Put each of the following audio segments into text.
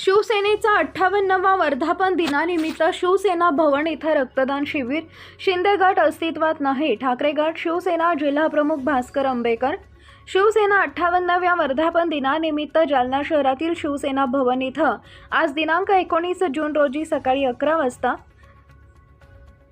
शिवसेनेचा अठ्ठावन्नवा वर्धापन दिनानिमित्त शिवसेना भवन इथं रक्तदान शिबिर. शिंदे गट अस्तित्वात नाही. ठाकरे गट शिवसेना जिल्हाप्रमुख भास्कर आंबेकर शिवसेना अठ्ठावन्नाव्या वर्धापन दिनानिमित्त जालना शहरातील शिवसेना भवन इथं आज दिनांक एकोणीस जून रोजी सकाळी अकरा वाजता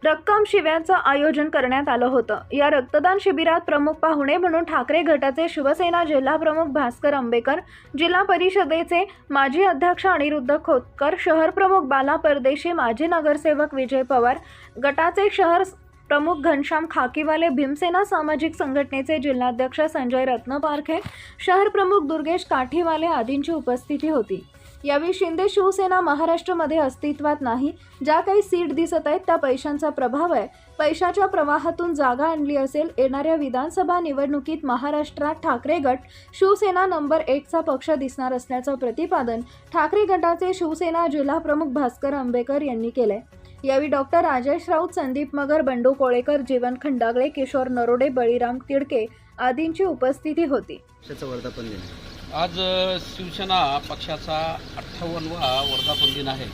रक्कम शिव्याचं आयोजन करण्यात आलं होतं. या रक्तदान शिबिरात प्रमुख पाहुणे म्हणून ठाकरे गटाचे शिवसेना जिल्हाप्रमुख भास्कर आंबेकर जिल्हा परिषदेचे माजी अध्यक्ष अनिरुद्ध खोतकर शहर प्रमुख बाला परदेशी माजी नगरसेवक विजय पवार गटाचे शहर प्रमुख घनश्याम खाकीवाले भीमसेना सामाजिक संघटनेचे जिल्हाध्यक्ष संजय रत्नपारखे शहर प्रमुख दुर्गेश काठीवाले आदींची उपस्थिती होती. यावेळी शिंदे शिवसेना महाराष्ट्रामध्ये अस्तित्वात नाही. ज्या काही सीट दिसत आहेत त्या पैशांचा प्रभाव आहे. पैशाच्या प्रवाहातून जागा आणली असेल येणाऱ्या विधानसभा निवडणुकीत महाराष्ट्रात ठाकरे गट शिवसेना नंबर एकचा पक्ष दिसणार असल्याचं प्रतिपादन ठाकरे गटाचे शिवसेना जिल्हाप्रमुख भास्कर आंबेकर यांनी केलंय. यावेळी डॉक्टर राजेश राऊत संदीप मगर बंडू कोळेकर जीवन खंडागळे किशोर नरोडे बळीराम तिडके आदींची उपस्थिती होती. वर्धापन दिन आज शिवसेना पक्षाचा अठ्ठावन्नवा वर्धापन दिन आहे.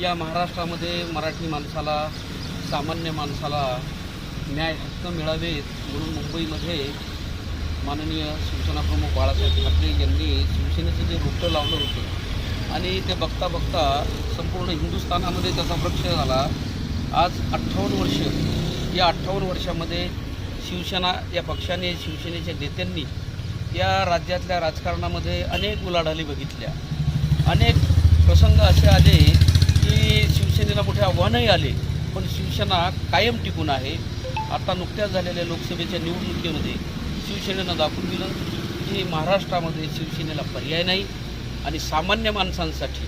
या महाराष्ट्रामध्ये मराठी माणसाला सामान्य माणसाला न्याय हक्क मिळावेत म्हणून मुंबईमध्ये माननीय शिवसेना प्रमुख बाळासाहेब ठाकरे यांनी शिवसेनेचं जे रोपटं लावलं होतं आणि ते बघता बघता संपूर्ण हिंदुस्थानामध्ये त्याचा वृक्ष झाला. आज अठ्ठावन्न वर्ष या अठ्ठावन्न वर्षामध्ये शिवसेना या पक्षाने शिवसेनेच्या नेत्यांनी या राज्यातल्या राजकारणामध्ये अनेक उलाढाली बघितल्या. अनेक प्रसंग असे आले की शिवसेनेला मोठे आव्हानही आले पण शिवसेना कायम टिकून आहे. आता नुकत्याच झालेल्या लोकसभेच्या निवडणुकीमध्ये शिवसेनेनं दाखवून दिलं की महाराष्ट्रामध्ये शिवसेनेला पर्याय नाही आणि सामान्य माणसांसाठी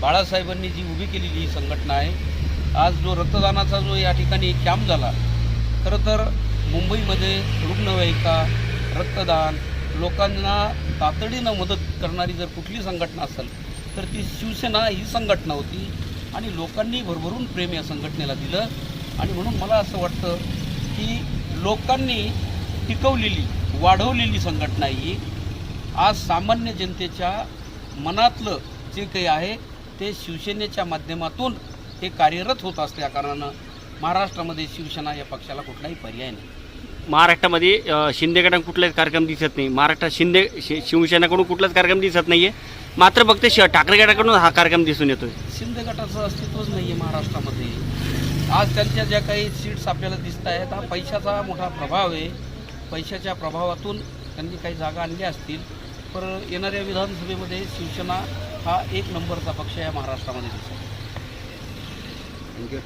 बाळासाहेबांनी जी उभी केलेली ही संघटना आहे आज जो रक्तदानाचा जो या ठिकाणी कॅम्प झाला खरं तर मुंबईमध्ये रुग्णवाहिका रक्तदान लोकांना तातडीनं मदत करणारी जर कुठली संघटना असेल तर ती शिवसेना ही संघटना होती आणि लोकांनी भरभरून प्रेम या संघटनेला दिलं. आणि म्हणून मला असं वाटतं की लोकांनी टिकवलेली वाढवलेली संघटना ही आज सामान्य जनतेच्या मनातलं जे काही आहे ते शिवसेनेच्या माध्यमातून हे कार्यरत होत असल्या कारणानं महाराष्ट्रामध्ये शिवसेना या पक्षाला कुठलाही पर्याय नाही. महाराष्ट्रामध्ये अ, शिंदे गटाकडून कुठलाच कार्यक्रम दिसत नाही. महाराष्ट्रात शिंदे शि शिवसेनेकडून कुठलाच कार्यक्रम दिसत नाही आहे मात्र फक्त श ठाकरे गटाकडून हा कार्यक्रम दिसून येतोय. शिंदे गटाचं अस्तित्वच नाही आहे महाराष्ट्रामध्ये. आज त्यांच्या ज्या काही सीट्स आपल्याला दिसत आहेत हा पैशाचा मोठा प्रभाव आहे. पैशाच्या प्रभावातून त्यांनी काही जागा आणल्या असतील पण येणाऱ्या विधानसभेमध्ये शिवसेना हा एक नंबरचा पक्ष या महाराष्ट्रामध्ये दिसतो थँक्यू